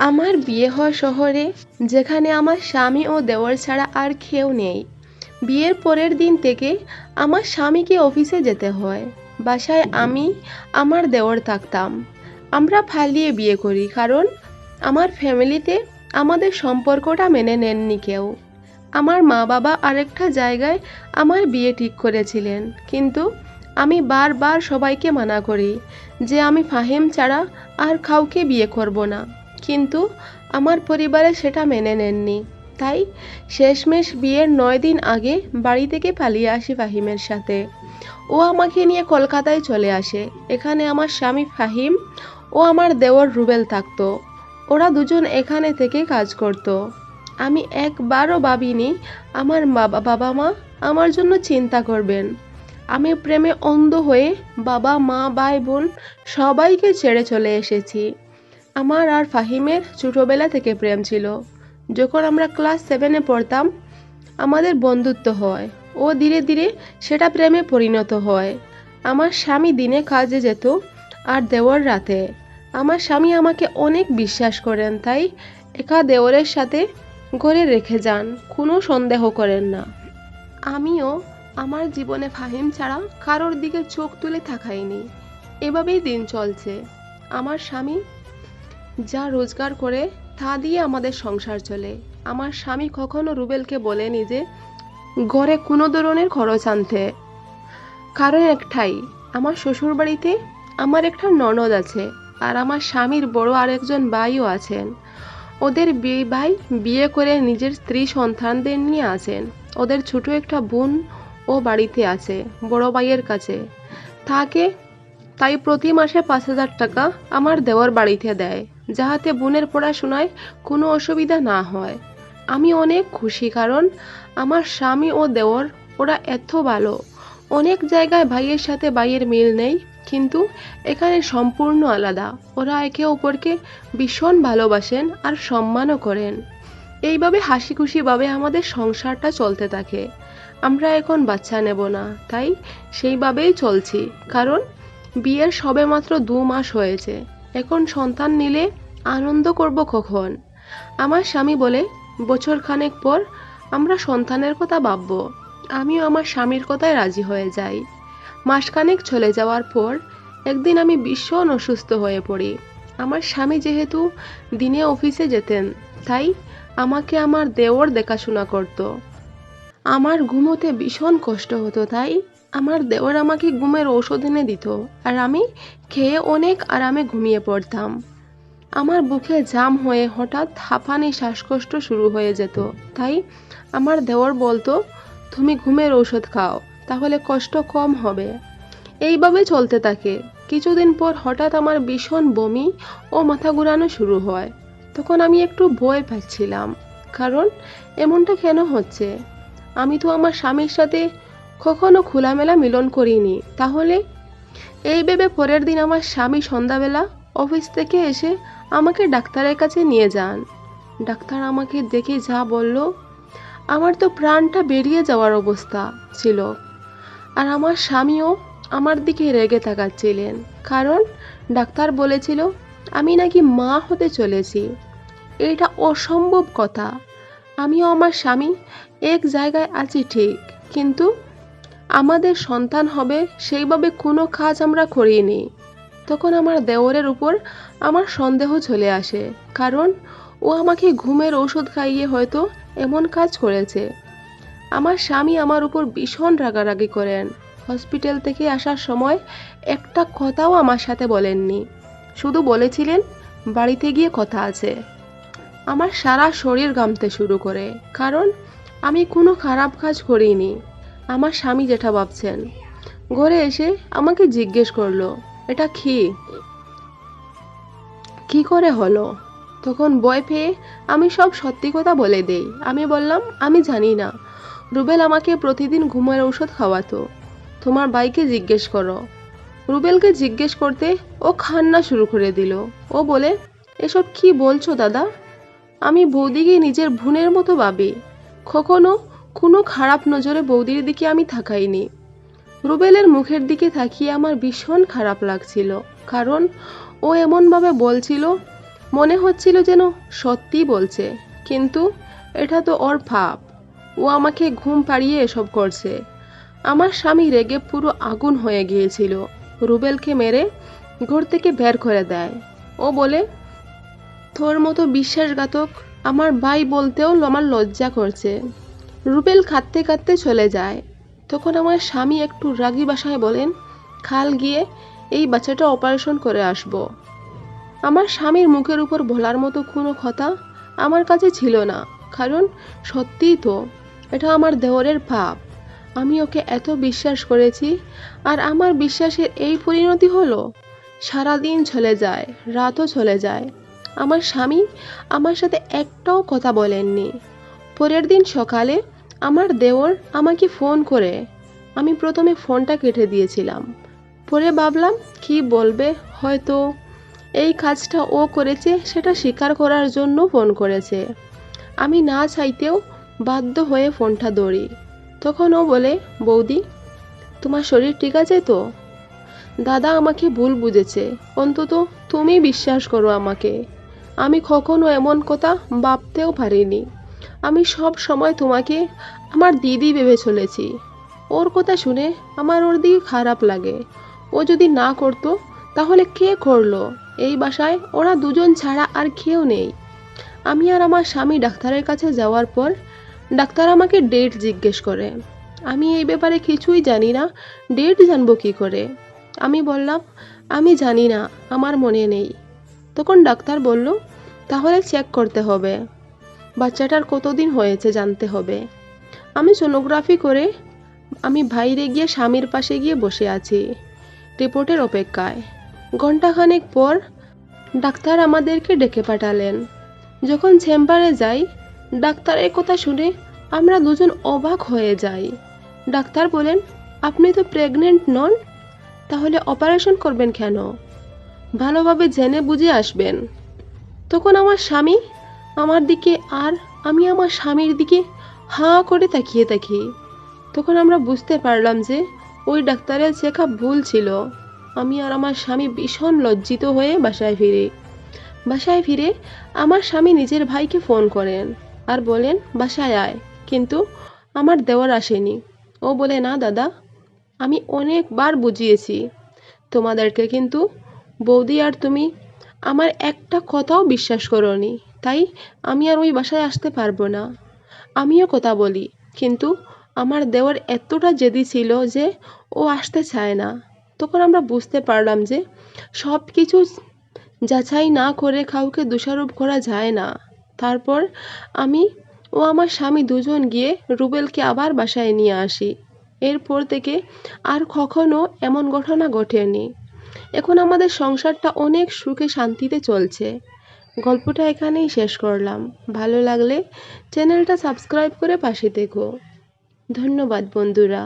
আমার বিয়ে হয় শহরে যেখানে আমার স্বামী ও দেওর ছাড়া আর কেউ নেই। বিয়ের পরের দিন থেকে আমার স্বামীকে অফিসে যেতে হয়। বাসায় আমি আমার দেওর থাকতাম। আমরা ফালিয়ে বিয়ে করি কারণ আমার ফ্যামিলিতে আমাদের সম্পর্কটা মেনে নেননি কেউ। আমার মা বাবা আরেকটা জায়গায় আমার বিয়ে ঠিক করেছিলেন। কিন্তু আমি বারবার সবাইকে মানা করি যে আমি ফাহেম ছাড়া আর কাউকে বিয়ে করব না। কিন্তু আমার পরিবারে সেটা মেনে নেননি। তাই শেষমেশ বিয়ের নয় দিন আগে বাড়ি থেকে পালিয়ে আসি ফাহিমের সাথে। ও আমাকে নিয়ে কলকাতায় চলে আসে। এখানে আমার স্বামী ফাহিম ও আমার দেওর রুবেল থাকতো। ওরা দুজন এখানে থেকে কাজ করত। আমি একবারও ভাবিনি আমার বাবা বাবা মা আমার জন্য চিন্তা করবেন। আমি প্রেমে অন্ধ হয়ে বাবা, মা, ভাই, বোন সবাইকে ছেড়ে চলে এসেছি। আমার আর ফাহিমের ছোটোবেলা থেকে প্রেম ছিল। যখন আমরা ক্লাস সেভেনে পড়তাম, আমাদের বন্ধুত্ব হয়। ও ধীরে ধীরে সেটা প্রেমে পরিণত হয়। আমার স্বামী দিনে কাজে যেত আর দেওয়ার রাতে। আমার স্বামী আমাকে অনেক বিশ্বাস করেন, তাই একা দেওরের সাথে ঘরে রেখে যান, কোনো সন্দেহ করেন না। আমিও আমার জীবনে ফাহিম ছাড়া কারোর দিকে চোখ তুলে থাকাইনি এভাবেই দিন চলছে। আমার স্বামী যা রোজগার করে, তা দিয়ে আমাদের সংসার চলে। আমার স্বামী কখনো রুবেলকে বলেনি যে, ঘরে কোনো ধরনের খরচ আনতে। কারণ একটাই, আমার শ্বশুর বাড়িতে আমার একটা ননদ আছে আর আমার স্বামীর বড় আরেকজন ভাইও আছেন। ওদের বিয়ে ভাই বিয়ে করে নিজের স্ত্রী সন্তানদের নিয়ে আছেন। ওদের ছোট একটা বোন ও বাড়িতে আছে, বড় ভাইয়ের কাছে। তাকে তাই প্রতি মাসে পাঁচ হাজার টাকা আমার দেওয়ার বাড়িতে দেয়, যাহাতে বোনের পড়াশোনায় কোনো অসুবিধা না হয়। আমি অনেক খুশি কারণ আমার স্বামী ও দেওর, ওরা এত ভালো। অনেক জায়গায় ভাইয়ের সাথে ভাইয়ের মিল নেই, কিন্তু এখানে সম্পূর্ণ আলাদা। ওরা একে অপরকে ভীষণ ভালোবাসেন আর সম্মানও করেন। এইভাবে হাসি খুশিভাবে আমাদের সংসারটা চলতে থাকে। আমরা এখন বাচ্চা নেব না, তাই সেইভাবেই চলছি। কারণ বিয়ের সবেমাত্র দু মাস হয়েছে। এখন সন্তান নিলে আনন্দ করব কখন? আমার স্বামী বলে, বছর খানেক পর আমরা সন্তানের কথা ভাববো। আমিও আমার স্বামীর কথায় রাজি হয়ে যাই। মাসখানেক চলে যাওয়ার পর একদিন আমি ভীষণ অসুস্থ হয়ে পড়ি। আমার স্বামী যেহেতু দিনে অফিসে যেতেন, তাই আমাকে আমার দেওর দেখাশোনা করতো। আমার ঘুমোতে ভীষণ কষ্ট হতো, তাই আমার দেওয়ার আমাকে ঘুমের ওষুধ এনে দিত, আর আমি খেয়ে অনেক আরামে ঘুমিয়ে পড়তাম। আমার বুকে জাম হয়ে হঠাৎ হাঁপানি শ্বাসকষ্ট শুরু হয়ে যেত। তাই আমার দেওর বলতো, তুমি ঘুমের ঔষধ খাও, তাহলে কষ্ট কম হবে। এইভাবে চলতে থাকে। কিছুদিন পর হঠাৎ আমার ভীষণ বমি ও মাথা ঘুরানো শুরু হয়। তখন আমি একটু ভয় পাচ্ছিলাম, কারণ এমনটা কেন হচ্ছে? আমি তো আমার স্বামীর সাথে কখনো খোলামেলা মিলন করিনি। তাহলে? এই ভেবে পরের দিন আমার স্বামী সন্ধ্যাবেলা অফিস থেকে এসে আমাকে ডাক্তারের কাছে নিয়ে যান। ডাক্তার আমাকে দেখে যা বলল, আমার তো প্রাণটা বেরিয়ে যাওয়ার অবস্থা ছিল। আর আমার স্বামীও আমার দিকে রেগে তাকাচ্ছিলেন। কারণ ডাক্তার বলেছিল, আমি নাকি মা হতে চলেছি। এটা অসম্ভব কথা। আমিও আমার স্বামী এক জায়গায় আছি ঠিক, কিন্তু আমাদের সন্তান হবে, সেইভাবে কোনো কাজ আমরা করিনি। তখন আমার দেওরের উপর আমার সন্দেহ চলে আসে, কারণ ও আমাকে ঘুমের ঔষধ খাইয়ে হয়তো এমন কাজ করেছে। আমার স্বামী আমার উপর ভীষণ রাগারাগি করেন। হসপিটাল থেকে আসার সময় একটা কথাও আমার সাথে বলেননি। শুধু বলেছিলেন, বাড়িতে গিয়ে কথা আছে। আমার সারা শরীর গামতে শুরু করে, কারণ আমি কোনো খারাপ কাজ করিনি। আমার স্বামী যেটা ভাবছেন। ঘরে এসে আমাকে জিজ্ঞেস করল, এটা কি? কি করে হলো? তখন বয় পেয়ে আমি সব সত্যি কথা বলে দেই। আমি বললাম, আমি জানি না। রুবেল আমাকে প্রতিদিন ঘুমের ঔষধ খাওয়াতো। তোমার বাইকে জিজ্ঞেস করো। রুবেলকে জিজ্ঞেস করতে ও খান্না শুরু করে দিল। ও বলে, এসব কি বলছো দাদা? আমি বৌদিকে নিজের ভুনের মতো ভাবি। কখনো কোনো খারাপ নজরে বৌদির দিকে আমি থাকাইনি। রুবেলের মুখের দিকে তাকিয়ে আমার ভীষণ খারাপ লাগছিল, কারণ ও এমনভাবে বলছিল, মনে হচ্ছিল যেন সত্যি বলছে, কিন্তু এটা তো ওর ভাব। ও আমাকে ঘুম পাড়িয়ে এসব করছে। আমার স্বামী রেগে পুরো আগুন হয়ে গিয়েছিল। রুবেলকে মেরে ঘর থেকে বের করে দেয়। ও বলে, তোর মতো বিশ্বাসঘাতক আমার ভাই বলতেও আমার লজ্জা করছে। রুবেল কাঁদতে কাঁদতে চলে যায়। তখন আমার স্বামী একটু রাগী বাসায় বলেন, খাল গিয়ে এই বাচ্চাটা অপারেশন করে আসব। আমার স্বামীর মুখের উপর ভোলার মতো কোনো কথা আমার কাছে ছিল না, কারণ সত্যিই তো এটা আমার দেওরের পাপ। আমি ওকে এত বিশ্বাস করেছি, আর আমার বিশ্বাসের এই পরিণতি হলো, সারাদিন চলে যায়, রাতও চলে যায়। আমার স্বামী আমার সাথে একটাও কথা বলেননি। পরের দিন সকালে আমার দেওর আমাকে ফোন করে। আমি প্রথমে ফোনটা কেটে দিয়েছিলাম। পরে ভাবলাম, কি বলবে? হয়তো এই কাজটা ও করেছে, সেটা স্বীকার করার জন্য ফোন করেছে। আমি না চাইতেও বাধ্য হয়ে ফোনটা ধরি। তখন ও বলে, বৌদি, তোমার শরীর ঠিক আছে তো? দাদা আমাকে ভুল বুঝেছে। অন্তত তুমি বিশ্বাস করো আমাকে। আমি কখনো এমন কথা ভাবতেও পারিনি। আমি সব সময় তোমাকে, আমার দিদি ভেবে চলেছি। ওর কথা শুনে আমার ওর দিকে খারাপ লাগে। ও যদি না করতো, তাহলে কে করল? এই বাসায় ওরা দুজন ছাড়া আর কেউ নেই। আমি আর আমার স্বামী ডাক্তারের কাছে যাওয়ার পর, ডাক্তার আমাকে ডেট জিজ্ঞেস করে। আমি এই ব্যাপারে কিছুই জানি না, ডেট জানব কী করে? আমি বললাম, আমি জানি না, আমার মনে নেই। তখন ডাক্তার বলল, তাহলে চেক করতে হবে। বাচ্চাটার কতদিন হয়েছে জানতে হবে। আমি সোনোগ্রাফি করে আমি বাইরে গিয়ে স্বামীর পাশে গিয়ে বসে আছি, রিপোর্টের অপেক্ষায়। ঘণ্টাখানেক পর ডাক্তার আমাদেরকে ডেকে পাঠালেন। যখন চেম্বারে যাই, ডাক্তারের কথা শুনে আমরা দুজন অবাক হয়ে যাই। ডাক্তার বলেন, আপনি তো প্রেগনেন্ট নন, তাহলে অপারেশন করবেন কেন? ভালোভাবে জেনে বুঝে আসবেন। তখন আমার স্বামী আমার দিকে আর আমি আমার স্বামীর দিকে হাঁ করে তাকিয়ে থাকি। তখন আমরা বুঝতে পারলাম যে ওই ডাক্তারের চেক ভুল ছিল। আমি আর আমার স্বামী ভীষণ লজ্জিত হয়ে বাসায় ফিরি। বাসায় ফিরে আমার স্বামী নিজের ভাইকে ফোন করেন আর বলেন, বাসায় আয়। কিন্তু আমার দেওয়ার আসেনি। ও বলে, না দাদা, আমি অনেকবার বুঝিয়েছি। তোমাদেরকে কিন্তু বৌদি আর তুমি আমার একটা কথাও বিশ্বাস করনি। তাই আমি আর ওই বাসায় আসতে পারব না। আমিও কথা বলি, কিন্তু আমার দেওয়ার এতটা জেদি ছিল যে ও আসতে চায় না। তখন আমরা বুঝতে পারলাম যে সব কিছু যাচাই না করে কাউকে দোষারোপ করা যায় না। তারপর আমি ও আমার স্বামী দুজন গিয়ে রুবেলকে আবার বাসায় নিয়ে আসি। এরপর থেকে আর কখনো এমন ঘটনা ঘটেনি। এখন আমাদের সংসারটা অনেক সুখে শান্তিতে চলছে। গল্পটা এখানেই শেষ করলাম। ভালো লাগলে চ্যানেলটা সাবস্ক্রাইব করে পাশে দেখো ধন্যবাদ বন্ধুরা।